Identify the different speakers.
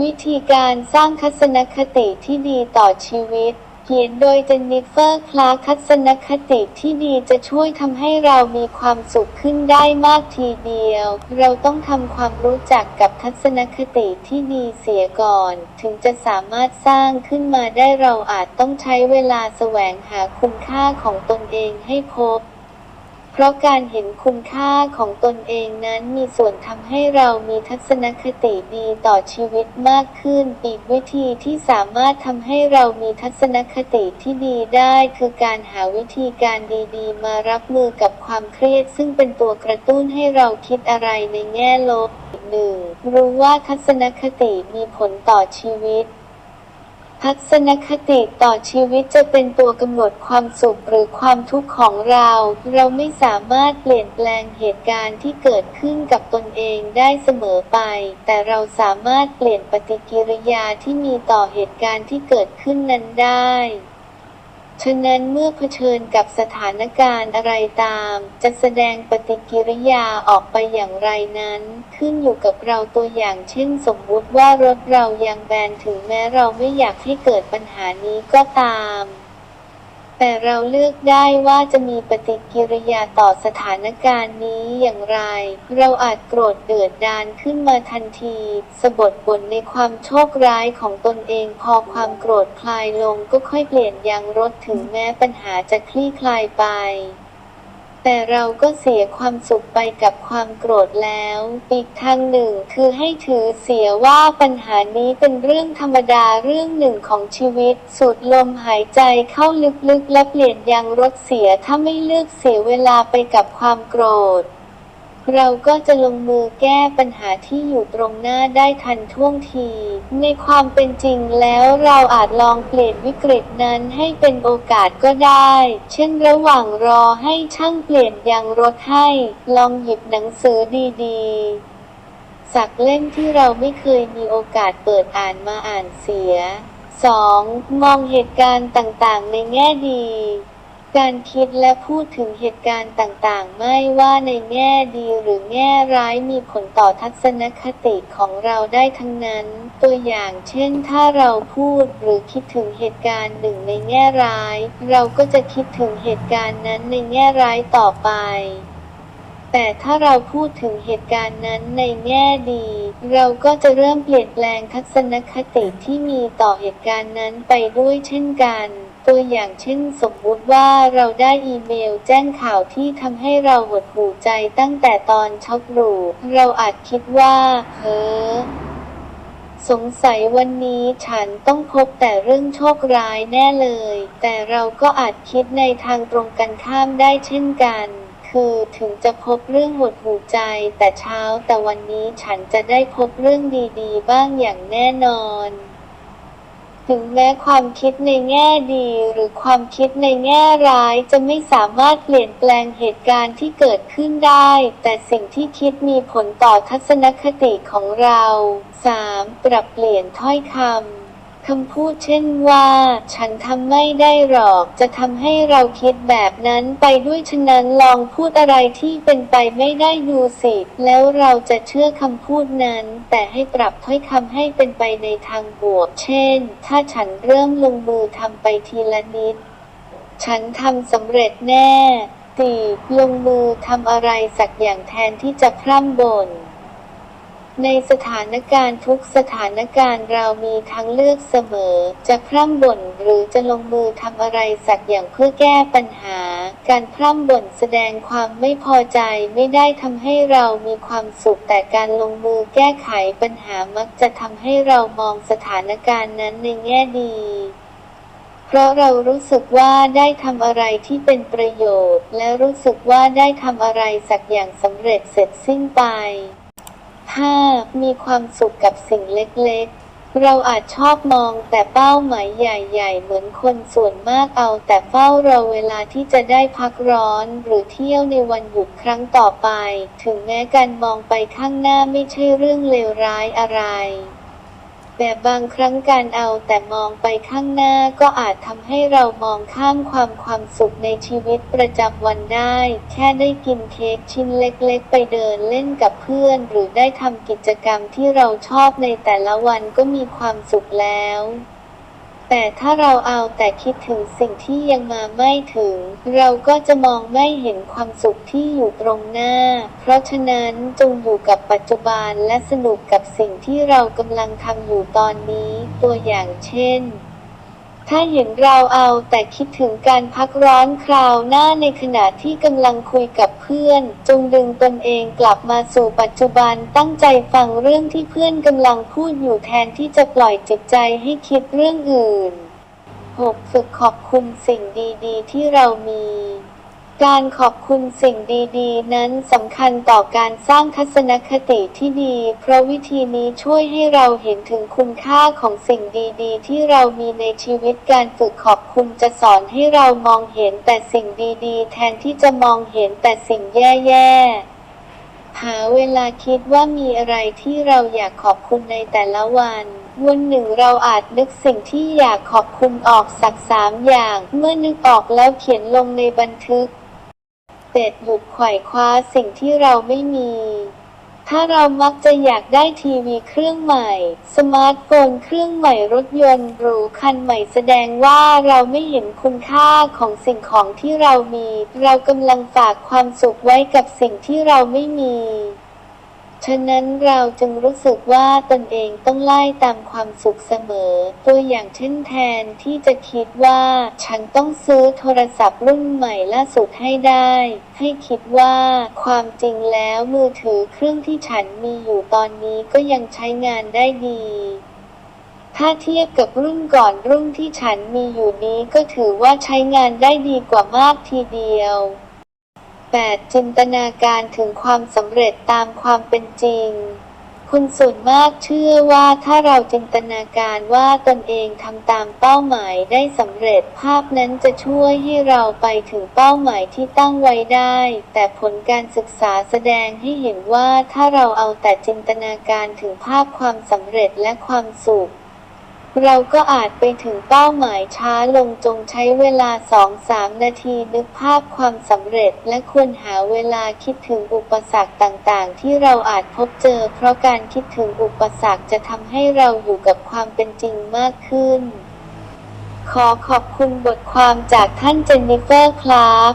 Speaker 1: วิธีการสร้างทัศนคติที่ดีต่อชีวิต เขียนโดยเจนนิเฟอร์ คลาร์ทัศนคติที่ดีจะช่วยทำให้เรามีความสุขขึ้นได้มากทีเดียว เราต้องทำความรู้จักกับทัศนคติที่ดีเสียก่อน ถึงจะสามารถสร้างขึ้นมาได้เราอาจต้องใช้เวลาแสวงหาคุณค่าของตนเองให้พบ เพราะการเห็นคุณค่าของตนเองนั้นมีส่วนทำให้เรามีทัศนคติดีต่อชีวิตมากขึ้น อีกวิธีที่สามารถทำให้เรามีทัศนคติที่ดีได้คือการหาวิธีการดีๆ มารับมือกับความเครียด ซึ่งเป็นตัวกระตุ้นให้เราคิดอะไรในแง่ลบหนึ่งรู้ว่าทัศนคติมีผลต่อชีวิต ทัศนคติต่อชีวิตจะเป็นตัวกำหนดความสุขหรือความทุกข์ของเรา เราไม่สามารถเปลี่ยนแปลงเหตุการณ์ที่เกิดขึ้นกับตนเองได้เสมอไป แต่เราสามารถเปลี่ยนปฏิกิริยาที่มีต่อเหตุการณ์ที่เกิดขึ้นนั้นได้ ฉะนั้นเมื่อเผชิญกับสถานการณ์อะไรตาม จะแสดงปฏิกิริยาออกไปอย่างไรนั้น ขึ้นอยู่กับเราตัวอย่างเช่นสมมุติว่ารถเรายางแบนถึงแม้เราไม่อยากให้เกิดปัญหานี้ก็ตาม แต่เราเลือกได้ว่าจะมีปฏิกิริยาต่อสถานการณ์นี้อย่างไร เราอาจโกรธเดือดดานขึ้นมาทันที สบดบ่นในความโชคร้ายของตนเองพอความโกรธคลายลงก็ค่อยเปลี่ยนยางรถถึงแม้ปัญหาจะคลี่คลายไป แต่เราก็เสียความสุขไปกับความโกรธแล้ว อีกทางหนึ่งคือให้ถือเสียว่าปัญหานี้เป็นเรื่องธรรมดาเรื่องหนึ่งของชีวิต สูดลมหายใจเข้าลึกๆ และเปลี่ยนยางรถเสียถ้าไม่เลือกเสียเวลาไปกับความโกรธ เราก็จะลงมือแก้ปัญหาที่อยู่ตรงหน้าได้ทันท่วงที ในความเป็นจริงแล้วเราอาจลองเปลี่ยนวิกฤตนั้นให้เป็นโอกาสก็ได้ เช่นระหว่างรอให้ช่างเปลี่ยนยางรถให้ ลองหยิบหนังสือดีๆ สักเล่มที่เราไม่เคยมีโอกาสเปิดอ่านมาอ่านเสีย 2. มองเหตุการณ์ต่างๆ ในแง่ดี การคิดและพูดถึงเหตุการณ์ต่างๆ ไม่ว่าในแง่ดีหรือแง่ร้ายมีผลต่อทัศนคติของเราได้ทั้งนั้น ตัวอย่างเช่นถ้าเราพูดหรือคิดถึงเหตุการณ์หนึ่งในแง่ร้าย เราก็จะคิดถึงเหตุการณ์นั้นในแง่ร้ายต่อไป แต่ถ้าเราพูดถึงเหตุการณ์นั้นในแง่ดี เราก็จะเริ่มเปลี่ยนแปลงทัศนคติที่มีต่อเหตุการณ์นั้นไปด้วยเช่นกันตัวอย่างเช่นสมมุติว่าเราได้อีเมลแจ้งข่าวที่ทำให้เราหดหูใจตั้งแต่ตอนช็อกหรูเราอาจคิดว่าเฮ้อสงสัยวันนี้ฉันต้องพบแต่เรื่องโชคร้ายแน่เลย แต่เราก็อาจคิดในทางตรงกันข้ามได้เช่นกัน คือถึงจะพบเรื่องหดหูใจแต่เช้าแต่วันนี้ฉันจะได้พบเรื่องดีๆ บ้างอย่างแน่นอน ถึงแม้ความคิดในแง่ดีหรือความคิดในแง่ร้ายจะไม่สามารถเปลี่ยนแปลงเหตุการณ์ที่เกิดขึ้นได้ แต่สิ่งที่คิดมีผลต่อทัศนคติของเรา 3. ปรับเปลี่ยนถ้อยคำ คำพูดเช่นว่า ฉันทำไม่ได้หรอก จะทำให้เราคิดแบบนั้นไปด้วยฉะนั้นลองพูดอะไรที่เป็นไปไม่ได้ดูสิ แล้วเราจะเชื่อคำพูดนั้น แต่ให้ปรับถ้อยคำให้เป็นไปในทางบวก เช่น ถ้าฉันเริ่มลงมือทำไปทีละนิด ฉันทำสำเร็จแน่สี่ลงมือทำอะไรสักอย่างแทนที่จะพร่ำบ่น ในสถานการณ์ทุกสถานการณ์เรามีทางเลือกเสมอ จะพร่ำบ่นหรือจะลงมือทำอะไรสักอย่างเพื่อแก้ปัญหา การพร่ำบ่นแสดงความไม่พอใจไม่ได้ทำให้เรามีความสุขแต่การลงมือแก้ไขปัญหามักจะทำให้เรามองสถานการณ์นั้นในแง่ดีเพราะเรารู้สึกว่าได้ทำอะไรที่เป็นประโยชน์ และรู้สึกว่าได้ทำอะไรสักอย่างสำเร็จเสร็จสิ้นไป 5. มีความสุขกับสิ่งเล็กๆ เราอาจชอบมองแต่เป้าหมายใหญ่ ๆ เหมือนคนส่วนมากเอา แต่เฝ้ารอเวลาที่จะได้พักร้อน หรือเที่ยวในวันหยุดครั้งต่อไป ถึงแม้การมองไปข้างหน้าไม่ใช่เรื่องเลวร้ายอะไร แต่บางครั้งการเอาแต่มองไปข้างหน้าก็อาจทำให้เรามองข้ามความความสุขในชีวิตประจำวันได้ แค่ได้กินเค้กชิ้นเล็กๆ ไปเดินเล่นกับเพื่อน หรือได้ทำกิจกรรมที่เราชอบในแต่ละวันก็มีความสุขแล้ว แต่ถ้าเราเอาแต่คิดถึงสิ่งที่ยังมาไม่ถึง เราก็จะมองไม่เห็นความสุขที่อยู่ตรงหน้า เพราะฉะนั้นจงอยู่กับปัจจุบันและสนุกกับสิ่งที่เรากำลังทำอยู่ตอนนี้ ตัวอย่างเช่น ถ้าเห็นเราเอาแต่คิดถึงการพักร้อนคราวหน้าในขณะที่กำลังคุยกับเพื่อน จงดึงตนเองกลับมาสู่ปัจจุบันตั้งใจฟังเรื่องที่เพื่อนกำลังพูดอยู่แทนที่จะปล่อยจิตใจให้คิดเรื่องอื่น 6. ฝึกขอบคุณสิ่งดีๆ ที่เรามี การขอบคุณสิ่งดีๆ นั้นสำคัญต่อการสร้างทัศนคติที่ดี เพราะวิธีนี้ช่วยให้เราเห็นถึงคุณค่าของสิ่งดี ๆ ที่เรามีในชีวิตการฝึกขอบคุณจะสอนให้เรามองเห็นแต่สิ่งดีๆ แทนที่จะมองเห็นแต่สิ่งแย่ๆหาเวลาคิดว่ามีอะไรที่เราอยากขอบคุณในแต่ละวัน วันหนึ่งเราอาจนึกสิ่งที่อยากขอบคุณออกสักสามอย่าง เมื่อนึกออกแล้วเขียนลงในบันทึก เจ็ดหยุดไขว่คว้าสิ่งที่เราไม่มี ถ้าเรามักจะอยากได้ทีวีเครื่องใหม่ สมาร์ทโฟนเครื่องใหม่รถยนต์หรูคันใหม่แสดงว่าเราไม่เห็นคุณค่าของสิ่งของที่เรามี เรากำลังฝากความสุขไว้กับสิ่งที่เราไม่มี ฉะนั้นเราจึงรู้สึกว่าตนเองต้องไล่ตามความสุขเสมอ ตัวอย่างเช่นแทนที่จะคิดว่าฉันต้องซื้อโทรศัพท์รุ่นใหม่ล่าสุดให้ได้ ให้คิดว่าความจริงแล้วมือถือเครื่องที่ฉันมีอยู่ตอนนี้ก็ยังใช้งานได้ดีถ้าเทียบกับรุ่นก่อนรุ่นที่ฉันมีอยู่นี้ก็ถือว่าใช้งานได้ดีกว่ามากทีเดียว 8. จินตนาการถึงความสำเร็จตามความเป็นจริง คุณส่วนมากเชื่อว่าถ้าเราจินตนาการว่าตนเองทำตามเป้าหมายได้สำเร็จภาพนั้นจะช่วยให้เราไปถึงเป้าหมายที่ตั้งไว้ได้ แต่ผลการศึกษาแสดงให้เห็นว่าถ้าเราเอาแต่จินตนาการถึงภาพความสำเร็จและความสุข เราก็อาจไปถึงเป้าหมายช้าลงจงใช้เวลา 2-3 นาทีนึกภาพความสำเร็จ และควรหาเวลาคิดถึงอุปสรรคต่างๆ ที่เราอาจพบเจอ เพราะการคิดถึงอุปสรรคจะทำให้เราอยู่กับความเป็นจริงมากขึ้น ขอขอบคุณบทความจากท่านเจนนิเฟอร์ คลาร์